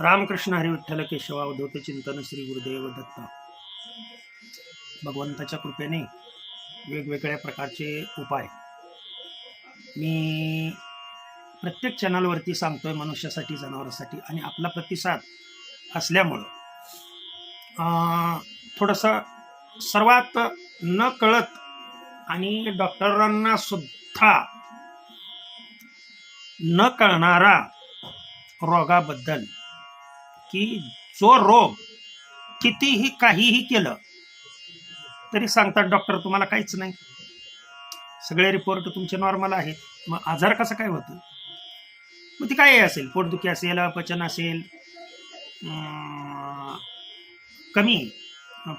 रामकृष्ण हरी विठ्ठल केशवा अवधूत चिंतन श्री गुरुदेव दत्त. भगवंताच्या कृपेने वेगवेगळ्या प्रकारचे उपाय. मी प्रत्येक चॅनलवरती सांगतोय मनुष्यासाठी जनावरांसाठी आणि आपला प्रतिसाद असल्यामुळं. थोडंसं सर्वात न कळत आणि डॉक्टरांना सुद्धा न कळणारा रोगाबद्दल की जो रोग कितीही काहीही केलं तरी सांगतात डॉक्टर तुम्हाला काहीच नाही. सगळे रिपोर्ट तुमचे नॉर्मल आहेत. मग आजार कसं काय होतं मग ती काय असेल? पोटदुखी असेल अपचन असेल अं, कमी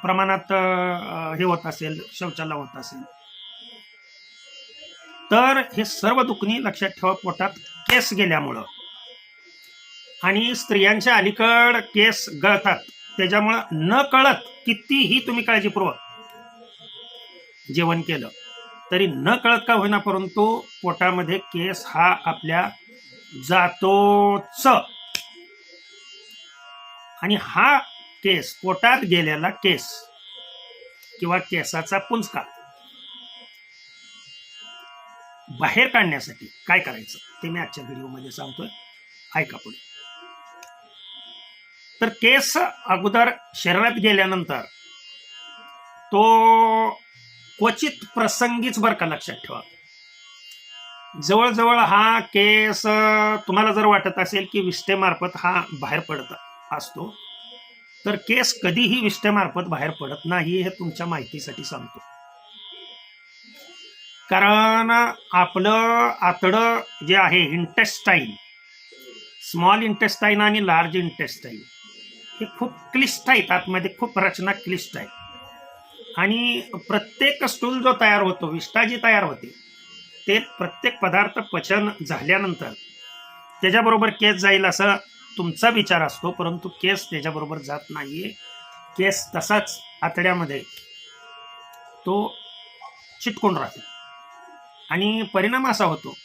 प्रमाणात हे होत असेल शौचाला होत असेल. तर हे सर्व दुखणी लक्षात ठेवा पोटात केस गेल्यामुळं. आणि स्त्रियांच्या अलीकड केस गळतात. त्याच्यामुळं न कळत कितीही तुम्ही काळजीपूर्वक जेवण केलं तरी न कळत का होईना परंतु पोटामध्ये केस हा आपल्या जातोच. आणि हा केस पोटात गेलेला केस किंवा केसाचा पुंजका बाहेर काढण्यासाठी काय करायचं ते मी आजच्या व्हिडिओमध्ये सांगतोय. ऐका पुढे. तर केस अगोदर शरीरात गेल्यानंतर तो क्वचित प्रसंगीच बरं का लक्षात ठेवा. जवळजवळ हा केस तुम्हाला जर वाटत असेल की विष्ठेमार्फत हा बाहेर पडत असतो तर केस कधीही विष्ठेमार्फत बाहेर पडत नाही हे तुमच्या माहितीसाठी सांगतो. कारण आपलं आतडं जे आहे इंटेस्टाईन स्मॉल इंटेस्टाईन आणि लार्ज इंटेस्टाईन हे खूप क्लिष्ट आहेत आतमध्ये खूप रचना क्लिष्ट आहे आणि प्रत्येक स्टूल जो तयार होतो विष्ठा जी तयार होते ते प्रत्येक पदार्थ पचन झाल्यानंतर त्याच्याबरोबर केस जाईल असं तुमचा विचार असतो परंतु केस त्याच्याबरोबर जात नाहीये. केस तसाच आतड्यामध्ये तो चिटकून राहतो. आणि परिणाम असा होतो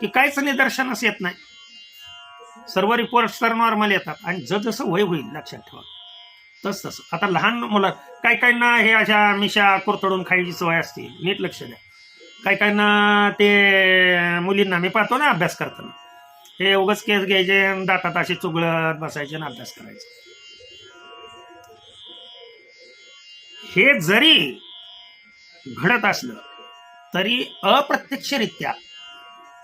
की काहीच निदर्शनच येत नाही. सर्व रिपोर्ट्स तर नॉर्मल येतात. आणि जसं वय होईल लक्षात ठेवा. तस तसं. आता लहान मुलं काही काहींना हे अशा मिशा कुरतडून खायची सवय असते नीट लक्ष द्या. काही काहींना ते मुलींना मी पाहतो ना अभ्यास करताना. हे उगच केस घ्यायचे आणि दातात असे चुगळत बसायचे आणि अभ्यास करायचा. हे जरी घडत असलं तरी अप्रत्यक्षरित्या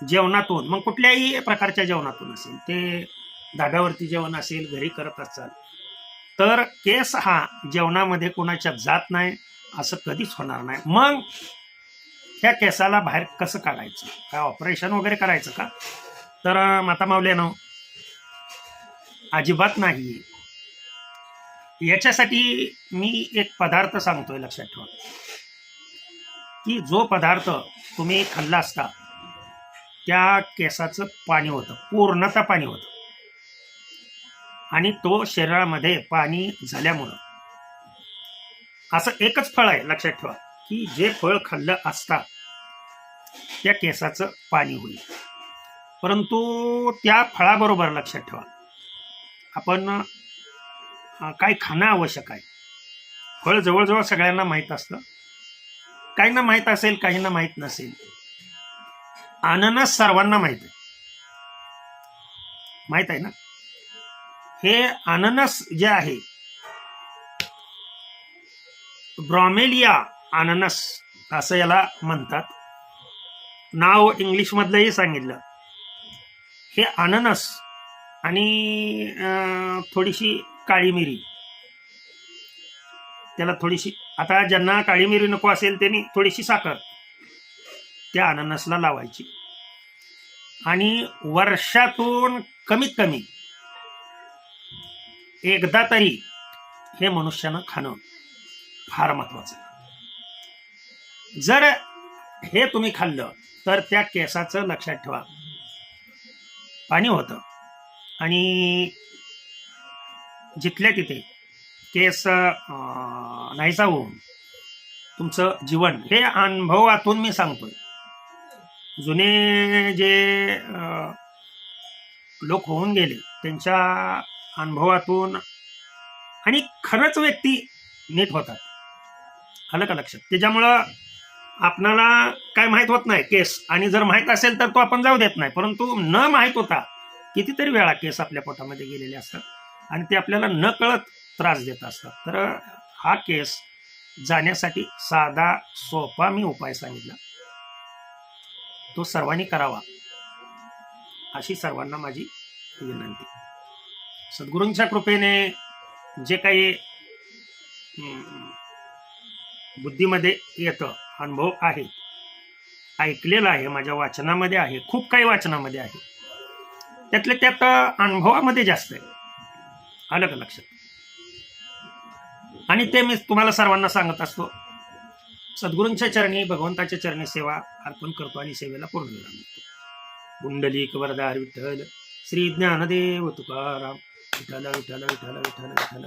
जेवणातून मग कुठल्याही प्रकारच्या जेवणातून असेल ते धाब्यावरती जेवण असेल घरी करत असाल तर केस हा जेवणामध्ये कोणाच्या जात नाही असं कधीच होणार नाही. मग त्या केसाला बाहेर कसं काढायचं? काय ऑपरेशन वगैरे करायचं का? तर माता मावल्यानं अजिबात नाही. याच्यासाठी मी एक पदार्थ सांगतोय लक्षात ठेवा. की जो पदार्थ तुम्ही खाल्ला असता त्या केसाचं पाणी होतं पूर्णतः पाणी होतं. आणि तो शरीरामध्ये पाणी झाल्यामुळं. असं एकच फळ आहे लक्षात ठेवा की जे फळ खाल्लं असता त्या केसाचं पाणी होईल. परंतु त्या फळाबरोबर लक्षात ठेवा आपण काय खाणं आवश्यक आहे? फळ जवळजवळ सगळ्यांना माहीत असतं. काहींना माहीत असेल काहींना माहीत नसेल. अननस सर्वांना माहीत आहे. माहीत आहे ना? हे अननस जे आहे ब्रॉमेलिया अननस असं याला म्हणतात. नाव इंग्लिशमधलंही सांगितलं. हे अननस आणि थोडीशी काळी मिरी त्याला थोडीशी आता ज्यांना काळी मिरी नको असेल त्यांनी थोडीशी साखर. त्या अननसला लावायची. आणि वर्षातून कमीत कमी एकदा तरी हे मनुष्यानं खाणं फार महत्वाचं जर हे तुम्ही खाल्लं तर त्या केसाचं लक्षात ठेवा. पाणी होतं. आणि जिथल्या तिथे केस अं, नाहीसा होऊन तुमचं जीवन हे अनुभवातून मी सांगतोय. जुने जे लोक होऊन गेले त्यांच्या अनुभवातून आणि खरंच व्यक्ती नीट होतात. आलं का लक्षात? त्याच्यामुळं आपणाला काय माहीत होत नाही केस. आणि जर माहीत असेल तर तो आपण जाऊ देत नाही. परंतु न माहीत होता कितीतरी वेळा केस आपल्या पोटामध्ये गेलेले असतात आणि ते आपल्याला न कळत त्रास देत असतात. तर हा केस जाण्यासाठी साधा सोपा मी उपाय सांगितला. तो सर्वांनी करावा अशी सर्वांना माझी विनंती. सद्गुरूंच्या कृपेने जे काही बुद्धीमध्ये येतं अनुभव आहे ऐकलेलं आहे माझ्या वाचनामध्ये आहे खूप काही वाचनामध्ये आहे. त्यातल्या त्यात अनुभवामध्ये जास्त आहे. आलं का लक्षात? आणि ते मी तुम्हाला सर्वांना सांगत असतो सद्गुरूंच्या चरणी भगवंताच्या चरणी सेवा अर्पण करतो आणि सेवेला पूर्ण विराम देतो. वरदार विठ्ठल श्री ज्ञानदेव तुकाराम. विठ्ठल विठ्ठल विठ्ठल विठ्ठल विठ्ठल.